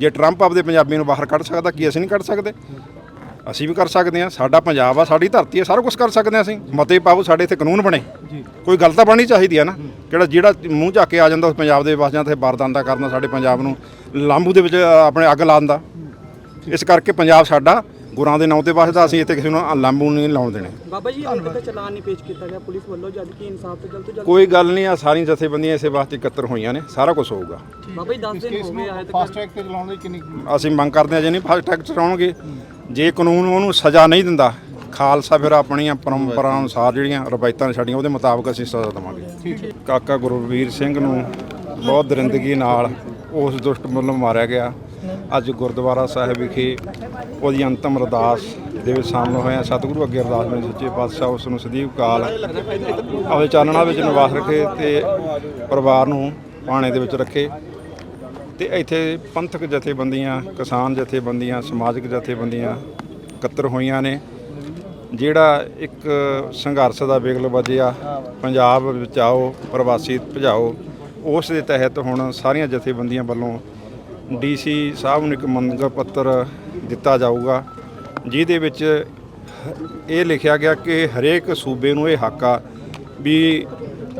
ਜੇ ਟਰੰਪ ਆਪਦੇ ਪੰਜਾਬੀ ਨੂੰ ਬਾਹਰ ਕੱਢ ਸਕਦਾ ਕੀ ਅਸੀਂ ਨਹੀਂ ਕੱਢ ਸਕਦੇ? ਅਸੀਂ ਵੀ ਕਰ ਸਕਦੇ ਹਾਂ ਸਾਡਾ ਪੰਜਾਬ ਆ ਸਾਡੀ ਧਰਤੀ ਹੈ ਸਾਰਾ ਕੁਝ ਕਰ ਸਕਦੇ ਹਾਂ ਅਸੀਂ। ਮਤੇ ਪਾਓ ਸਾਡੇ ਇੱਥੇ ਕਾਨੂੰਨ ਬਣੇ। ਕੋਈ ਗੱਲ ਤਾਂ ਬਣਨੀ ਚਾਹੀਦੀ ਆ ਨਾ। ਕਿਹੜਾ ਜਿਹੜਾ ਮੂੰਹ ਚੱਕ ਕੇ ਆ ਜਾਂਦਾ ਪੰਜਾਬ ਦੇ ਵਸ ਜਾਂਦਾ ਤੇ ਬਾਰਦਾਨਾ ਕਰਨਾ ਸਾਡੇ ਪੰਜਾਬ ਨੂੰ ਲਾਂਬੂ ਦੇ ਵਿੱਚ ਆਪਣੇ ਅੱਗ ਲਾ ਦਿੰਦਾ ਇਸ ਕਰਕੇ ਪੰਜਾਬ ਸਾਡਾ ਗੁਰਾਂ ਦੇ ਨਾਂ ਤੇ ਵਸਦਾ ਅਸੀਂ ਇੱਥੇ ਕਿਸੇ ਨੂੰ ਲਾਂਬੂ ਨਹੀਂ ਲਾਉਣ ਦੇਣੇ। ਬਾਬਾ ਜੀ ਹਾਲੇ ਤੱਕ ਚਲਾਨ ਨਹੀਂ ਪੇਸ਼ ਕੀਤਾ ਗਿਆ ਪੁਲਿਸ ਵੱਲੋਂ ਜਦ ਕਿ ਇਨਸਾਫ ਤੋਂ ਜਲਦ ਤੋਂ ਜਲਦ ਕੋਈ ਗੱਲ ਨਹੀਂ ਆ ਸਾਰੀਆਂ ਜਥੇਬੰਦੀਆਂ ਇਸੇ ਵਾਸਤੇ ਇਕੱਤਰ ਹੋਈਆਂ ਨੇ ਸਾਰਾ ਕੁਝ ਹੋਊਗਾ। ਬਾਬਾ ਜੀ 10 ਦਿਨ ਹੋ ਗਏ ਹਾਲੇ ਫਾਸਟ ਤੱਕ। ਟਰੈਕ ਤੇ ਚਲਾਉਣ ਦੀ ਕਿੰਨੀ ਅਸੀਂ ਮੰਗ ਕਰਦੇ ਹਾਂ ਜੇ ਨਹੀਂ ਫਾਸਟ ਟਰੈਕ ਚਲਾਉਣਗੇ ਜੇ ਕਾਨੂੰਨ ਉਹਨੂੰ ਸਜ਼ਾ ਨਹੀਂ ਦਿੰਦਾ ਖਾਲਸਾ ਫਿਰ ਆਪਣੀਆਂ ਪਰੰਪਰਾ ਅਨੁਸਾਰ ਜਿਹੜੀਆਂ ਰਵਾਇਤਾਂ ਨੇ ਸਾਡੀਆਂ ਉਹਦੇ ਮੁਤਾਬਕ ਅਸੀਂ ਸਜ਼ਾ ਦੇਵਾਂਗੇ। ਕਾਕਾ ਗੁਰਵੀਰ ਸਿੰਘ ਨੂੰ ਬਹੁਤ ਦਰਿੰਦਗੀ ਨਾਲ ਉਸ ਦੁਸ਼ਟ ਵੱਲੋਂ ਮਾਰਿਆ ਗਿਆ। ਅੱਜ ਗੁਰਦੁਆਰਾ ਸਾਹਿਬ ਵਿਖੇ ਉਹਦੀ ਅੰਤਮ ਅਰਦਾਸ ਦੇ ਵਿੱਚ ਸ਼ਾਮਲ ਹੋਇਆ ਸਤਿਗੁਰੂ ਅੱਗੇ ਅਰਦਾਸ ਮੇਂ ਸੱਚੇ ਪਾਤਸ਼ਾਹ, ਉਸ ਨੂੰ ਸਦੀਵ ਕਾਲ ਆਪਣੇ ਚਾਨਣਾ ਵਿੱਚ ਨਿਵਾਸ ਰੱਖੇ ਤੇ ਪਰਿਵਾਰ ਨੂੰ ਪਾਣੇ ਦੇ ਵਿੱਚ ਰੱਖੇ। ਤੇ ਇੱਥੇ ਪੰਥਕ ਜਥੇਬੰਦੀਆਂ, ਕਿਸਾਨ ਜਥੇਬੰਦੀਆਂ, ਸਮਾਜਿਕ ਜਥੇਬੰਦੀਆਂ ਇਕੱਤਰ ਹੋਈਆਂ ਨੇ। ਜਿਹੜਾ ਇੱਕ ਸੰਘਰਸ਼ ਦਾ ਬਿਗਲ ਵੱਜਿਆ, ਪੰਜਾਬ ਬਚਾਓ, ਪ੍ਰਵਾਸੀ ਭਜਾਓ, ਉਸ ਦੇ ਤਹਿਤ ਹੁਣ ਸਾਰੀਆਂ ਜਥੇਬੰਦੀਆਂ ਵੱਲੋਂ ਡੀਸੀ ਸਾਹਿਬ ਨੂੰ ਇੱਕ ਮੰਗ ਪੱਤਰ ਦਿੱਤਾ ਜਾਊਗਾ, ਜਿਹਦੇ ਵਿੱਚ ਇਹ ਲਿਖਿਆ ਗਿਆ ਕਿ ਹਰੇਕ ਸੂਬੇ ਨੂੰ ਇਹ ਹੱਕ ਆ ਵੀ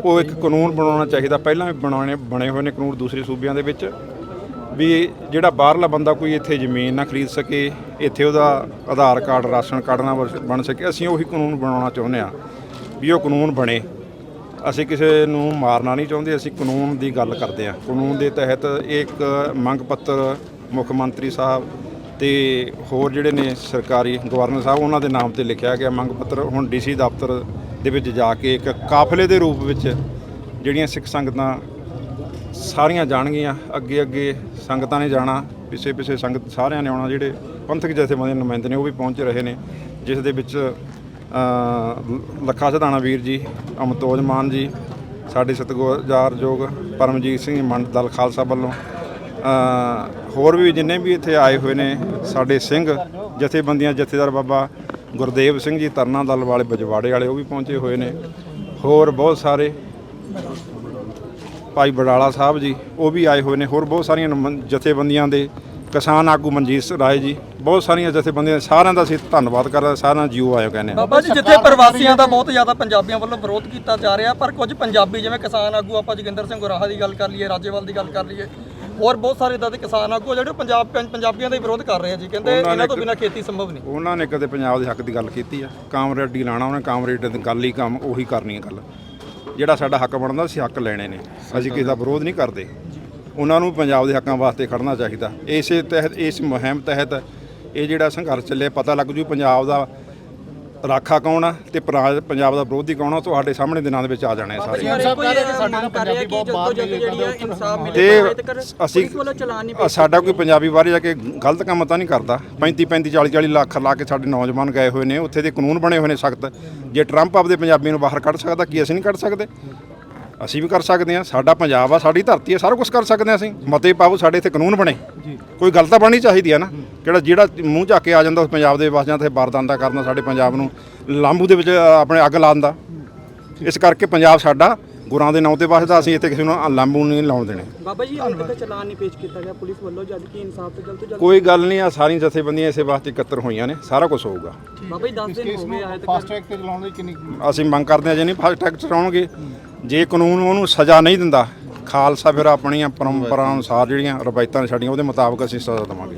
ਉਹ ਇੱਕ ਕਾਨੂੰਨ ਬਣਾਉਣਾ ਚਾਹੀਦਾ, ਪਹਿਲਾਂ ਵੀ ਬਣਾਉਣੇ, ਬਣੇ ਹੋਏ ਨੇ ਕਾਨੂੰਨ ਦੂਸਰੇ ਸੂਬਿਆਂ ਦੇ ਵਿੱਚ, ਵੀ ਜਿਹੜਾ ਬਾਹਰਲਾ ਬੰਦਾ ਕੋਈ ਇੱਥੇ ਜ਼ਮੀਨ ਨਾ ਖਰੀਦ ਸਕੇ, ਇੱਥੇ ਉਹਦਾ ਆਧਾਰ ਕਾਰਡ, ਰਾਸ਼ਨ ਕਾਰਡ ਨਾ ਬਣ- ਬਣ ਸਕੇ, ਅਸੀਂ ਉਹੀ ਕਾਨੂੰਨ ਬਣਾਉਣਾ ਚਾਹੁੰਦੇ ਆ ਵੀ ਉਹ ਕਾਨੂੰਨ ਬਣੇ। ਅਸੀਂ ਕਿਸੇ ਨੂੰ ਮਾਰਨਾ ਨਹੀਂ ਚਾਹੁੰਦੇ, ਅਸੀਂ ਕਾਨੂੰਨ ਦੀ ਗੱਲ ਕਰਦੇ ਹਾਂ। ਕਾਨੂੰਨ ਦੇ ਤਹਿਤ ਇਹ ਇੱਕ ਮੰਗ ਪੱਤਰ ਮੁੱਖ ਮੰਤਰੀ ਸਾਹਿਬ ਤੇ ਹੋਰ ਜਿਹੜੇ ਨੇ ਸਰਕਾਰੀ ਗਵਰਨਰ ਸਾਹਿਬ, ਉਹਨਾਂ ਦੇ ਨਾਮ ਤੇ ਲਿਖਿਆ ਗਿਆ ਮੰਗ ਪੱਤਰ। ਹੁਣ ਡੀਸੀ ਦਫ਼ਤਰ ਦੇ ਵਿੱਚ ਜਾ ਕੇ ਇੱਕ ਕਾਫਲੇ ਦੇ ਰੂਪ ਵਿੱਚ ਜਿਹੜੀਆਂ ਸਿੱਖ ਸੰਗਤਾਂ ਸਾਰੀਆਂ ਜਾਣਗੀਆਂ ਅੱਗੇ ਅੱਗੇ ਸੰਗਤਾਂ ਨੇ ਜਾਣਾ ਪਿੱਛੇ ਪਿੱਛੇ ਸੰਗਤ ਸਾਰਿਆਂ ਨੇ ਆਉਣਾ, ਜਿਹੜੇ ਪੰਥਕ ਜਥੇਬੰਦੀਆਂ ਦੇ ਨੁਮਾਇੰਦੇ ਨੇ, ਉਹ ਵੀ ਪਹੁੰਚ ਰਹੇ ਨੇ, ਜਿਸ ਦੇ ਵਿੱਚ ਲੱਖਾ ਸਧਾਣਾ ਵੀਰ ਜੀ, ਅਮਤੋਜ ਮਾਨ ਜੀ, ਸਾਡੇ ਸਤਿਗੁਰਜਾਰਯੋਗ ਪਰਮਜੀਤ ਸਿੰਘ ਮੰਡ ਦਲ ਖਾਲਸਾ ਵੱਲੋਂ ਹੋਰ ਵੀ ਜਿੰਨੇ ਵੀ ਇੱਥੇ ਆਏ ਹੋਏ ਨੇ, ਸਾਡੇ ਸਿੰਘ, ਜਥੇਬੰਦੀਆਂ, ਜਥੇਦਾਰ ਬਾਬਾ ਗੁਰਦੇਵ ਸਿੰਘ ਜੀ ਤਰਨਾ ਦਲ ਵਾਲੇ, ਬਜਵਾੜੇ ਵਾਲੇ, ਉਹ ਵੀ ਪਹੁੰਚੇ ਹੋਏ ਨੇ। ਹੋਰ ਬਹੁਤ ਸਾਰੇ ਭਾਈ ਬਡਾਲਾ ਸਾਹਿਬ ਜੀ, ਉਹ ਵੀ ਆਏ ਹੋਏ ਨੇ, ਹੋਰ ਬਹੁਤ ਸਾਰੀਆਂ ਨੁਮੰ- ਜਥੇਬੰਦੀਆਂ ਦੇ ਕਿਸਾਨ ਆਗੂ ਮਨਜੀਤ ਰਾਏ ਜੀ ਬਹੁਤ ਸਾਰੀਆਂ ਜਥੇਬੰਦੀਆਂ ਦੇ ਸਾਰਿਆਂ ਦਾ ਅਸੀਂ ਧੰਨਵਾਦ ਕਰਦੇ ਸਾਰਿਆਂ ਦਾ ਜੀਓ ਆਇਓ ਕਹਿੰਦੇ ਹਾਂ। ਬਾਬਾ ਜੀ ਜਿੱਥੇ ਪ੍ਰਵਾਸੀਆਂ ਦਾ ਬਹੁਤ ਜ਼ਿਆਦਾ ਪੰਜਾਬੀਆਂ ਵੱਲੋਂ ਵਿਰੋਧ ਕੀਤਾ ਜਾ ਰਿਹਾ ਪਰ ਕੁਝ ਪੰਜਾਬੀ ਜਿਵੇਂ ਕਿਸਾਨ ਆਗੂ ਆਪਾਂ ਜੋਗਿੰਦਰ ਸਿੰਘ ਗੁਰਾਹਾ ਦੀ ਗੱਲ ਕਰ ਲਈਏ ਰਾਜੇਵਾਲ ਦੀ ਗੱਲ ਕਰ ਲਈਏ ਹੋਰ ਬਹੁਤ ਸਾਰੇ ਇਦਾਂ ਦੇ ਕਿਸਾਨ ਆਗੂ ਆ ਜਿਹੜੇ ਪੰਜਾਬ ਪੰਜਾਬੀਆਂ ਦਾ ਹੀ ਵਿਰੋਧ ਕਰ ਰਹੇ ਆ ਜੀ ਕਹਿੰਦੇ ਉਹਨਾਂ ਨੇ ਇਹਨਾਂ ਤੋਂ ਬਿਨਾਂ ਖੇਤੀ ਸੰਭਵ ਨਹੀਂ। ਉਹਨਾਂ ਨੇ ਕਦੇ ਪੰਜਾਬ ਦੇ ਹੱਕ ਦੀ ਗੱਲ ਕੀਤੀ ਆ ਕਾਮਰੇਡੀ ਲਾਣਾ ਉਹਨੇ ਕਾਮਰੇਡ ਦੀ ਗੱਲ ਹੀ ਕੰਮ ਉਹੀ ਕਰਨੀ ਹੈ ਗੱਲ। ਜਿਹੜਾ ਸਾਡਾ ਹੱਕ ਬਣਦਾ ਅਸੀਂ ਹੱਕ ਲੈਣੇ ਨੇ ਅਸੀਂ ਕਿਸੇ ਦਾ ਵਿਰੋਧ ਨਹੀਂ ਕਰਦੇ। ਉਹਨਾਂ ਨੂੰ ਪੰਜਾਬ ਦੇ ਹੱਕਾਂ ਵਾਸਤੇ ਖੜਨਾ ਚਾਹੀਦਾ। ਇਸੇ ਤਹਿਤ ਇਸ ਮੁਹਿੰਮ ਤਹਿਤ ਇਹ ਜਿਹੜਾ ਸੰਘਰਸ਼ ਚੱਲਿਆ ਪਤਾ ਲੱਗ ਜੂ ਪੰਜਾਬ ਦਾ ਰਾਖਾ ਕੌਣ ਆ ਤੇ ਪਰਾ- ਪੰਜਾਬ ਦਾ ਵਿਰੋਧੀ ਕੌਣ ਆ ਤੁਹਾਡੇ ਸਾਹਮਣੇ ਦਿਨਾਂ ਦੇ ਵਿੱਚ ਆ ਜਾਣੇ ਆ ਸਾਰੇ। ਤੇ ਅਸੀਂ ਅ, ਸਾਡਾ ਕੋਈ ਪੰਜਾਬੀ ਬਾਹਰ ਜਾ ਕੇ ਗਲਤ ਕੰਮ ਤਾਂ ਨਹੀਂ ਕਰਦਾ। 35 35 40 40 ਲੱਖ ਲਾ ਕੇ ਸਾਡੇ ਨੌਜਵਾਨ ਗਏ ਹੋਏ ਨੇ ਉੱਥੇ ਦੇ ਕਾਨੂੰਨ ਬਣੇ ਹੋਏ ਨੇ ਸਖਤ। ਜੇ ਟਰੰਪ ਆਪਦੇ ਪੰਜਾਬੀ ਨੂੰ ਬਾਹਰ ਕੱਢ ਸਕਦਾ ਕੀ ਅਸੀਂ ਨਹੀਂ ਕੱਢ ਸਕਦੇ? ਅਸੀਂ ਵੀ ਕਰ ਸਕਦੇ ਹਾਂ ਸਾਡਾ ਪੰਜਾਬ ਆ ਸਾਡੀ ਧਰਤੀ ਹੈ ਸਾਰਾ ਕੁਝ ਕਰ ਸਕਦੇ ਹਾਂ ਅਸੀਂ। ਮਤੇ ਪਾਓ ਸਾਡੇ ਇੱਥੇ ਕਾਨੂੰਨ ਬਣੇ। ਕੋਈ ਗੱਲ ਤਾਂ ਬਣਨੀ ਚਾਹੀਦੀ ਆ ਨਾ। ਕਿਹੜਾ ਜਿਹੜਾ ਮੂੰਹ ਚੱਕ ਕੇ ਆ ਜਾਂਦਾ ਪੰਜਾਬ ਦੇ ਵਸ ਜਾਂਦਾ ਤੇ ਬਾਰਦਾਨਾ ਕਰਨਾ ਸਾਡੇ ਪੰਜਾਬ ਨੂੰ ਲਾਂਬੂ ਦੇ ਵਿੱਚ ਆਪਣੇ ਅੱਗ ਲਾ ਦਿੰਦਾ। ਇਸ ਕਰਕੇ ਪੰਜਾਬ ਸਾਡਾ ਗੁਰਾਂ ਦੇ ਨਾਂ ਤੇ ਵਸਦਾ ਅਸੀਂ ਇੱਥੇ ਕਿਸੇ ਨੂੰ ਲਾਂਬੂ ਨਹੀਂ ਲਾਉਣ ਦੇਣੇ। ਬਾਬਾ ਜੀ ਹਾਲੇ ਤੱਕ ਚਲਾਨ ਨਹੀਂ ਪੇਸ਼ ਕੀਤਾ ਗਿਆ ਪੁਲਿਸ ਵੱਲੋਂ ਜਦ ਕਿ ਇਨਸਾਫ ਤੋਂ ਜਲਦ ਤੋਂ ਜਲਦ ਕੋਈ ਗੱਲ ਨਹੀਂ ਆ ਸਾਰੀਆਂ ਜਥੇਬੰਦੀਆਂ ਇਸੇ ਵਾਸਤੇ ਇਕੱਤਰ ਹੋਈਆਂ ਨੇ ਸਾਰਾ ਕੁਝ ਹੋਊਗਾ। ਬਾਬਾ ਜੀ 10 ਦਿਨ ਹੋ ਗਏ ਫਾਸਟ ਟਰੈਕ ਤੇ ਚਲਾਉਣ ਦੀ ਕਿੰਨੀ ਅਸੀਂ ਮੰਗ ਕਰਦੇ ਹਾਂ ਜੇ ਨਹੀਂ ਫਾਸਟ ਟਰੈਕ ਚਲਾਉਣਗੇ ਜੇ ਕਾਨੂੰਨ ਉਹਨੂੰ ਸਜ਼ਾ ਨਹੀਂ ਦਿੰਦਾ, ਖਾਲਸਾ ਫਿਰ ਆਪਣੀਆਂ ਪਰੰਪਰਾ ਅਨੁਸਾਰ ਜਿਹੜੀਆਂ ਰਵਾਇਤਾਂ ਨੇ ਸਾਡੀਆਂ, ਉਹਦੇ ਮੁਤਾਬਕ ਅਸੀਂ ਸਜ਼ਾ ਦੇਵਾਂਗੇ।